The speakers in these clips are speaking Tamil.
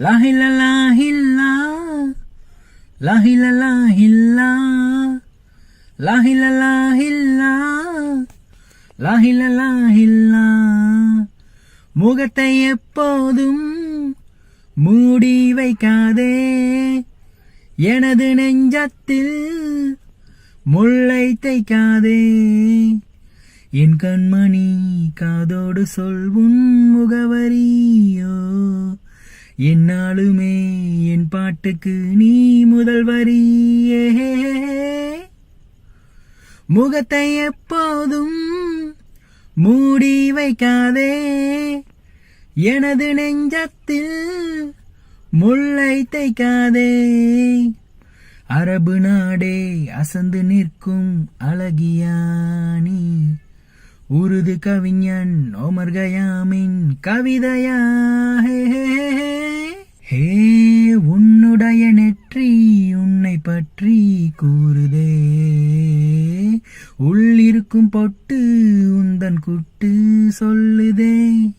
லாஹில லாஹில்லா லாஹில லாஹில்லா முகத்தை எப்போதும் மூடி வைக்காதே. எனது நெஞ்சத்தில் முல்லை தைக்காதே என் கண்மணி காதோடு சொல்வும் முகவரியோ என்னாலுமே என் பாட்டுக்கு நீ முதல் வரியே. முகத்தை எப்போதும் மூடி வைக்காதே. எனது நெஞ்சத்தில் முல்லை தைக்காதே அரபு நாடே அசந்து நிற்கும் அழகியானி உருது கவிஞன் ஓமர் கயாமின் கவிதையா. ஹே, உன்னுடைய நெற்றி உன்னை பற்றி கூறுதே. உள்ளிருக்கும் பொட்டு உந்தன் குட்டு சொல்லுதே.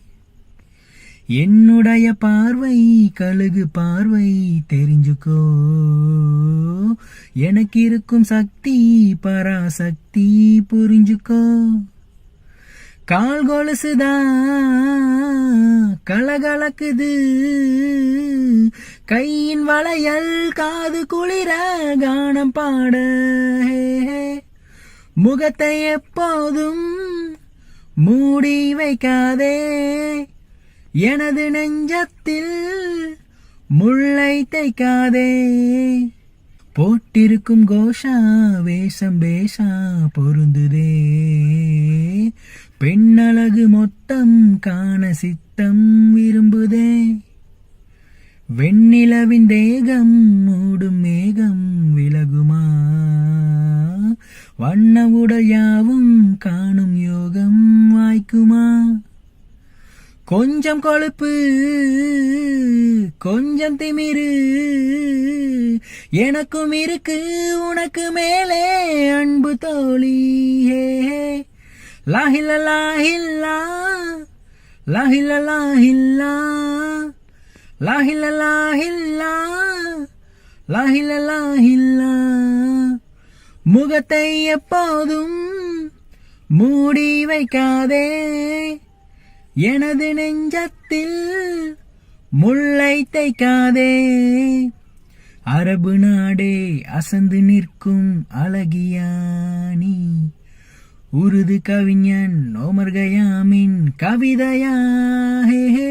என்னுடைய பார்வை கழுகு பார்வை தெரிஞ்சுக்கோ. எனக்கு இருக்கும் சக்தி பராசக்தி புரிஞ்சுக்கோ. கால் கொலுசுதான் கலகலக்குது. கையின் வளையல் காது குளிர கானம் பாட முகத்தை எப்போதும் மூடி வைக்காதே. எனது நெஞ்சத்தில் முள்ளை தைக்காதே போட்டிருக்கும் கோஷா வேஷம் பேஷா பொருந்துதே. பெண்ணழகு மொத்தம் காண சித்தம் விரும்புதே. வெண்ணிலவின் தேகம் மூடும் மேகம் விலகுமா? வண்ண உடையாவும் காணும் யோகம் வாய்க்குமா? கொஞ்சம் கொழுப்பு கொஞ்சம் திமிரு எனக்கும் இருக்கு உனக்கு மேலே அன்பு தோழி ஹே, லாஹில லாஹில்லா லாஹில லாஹில்லா முகத்தை எப்போதும் மூடி வைக்காதே. எனது நெஞ்சத்தில் முல்லை தைக்காதே அரபு நாடே அசந்து நிற்கும் அழகியானி உருது கவிஞன் ஓமர் கயாமின் கவிதையா ஹே ஹே.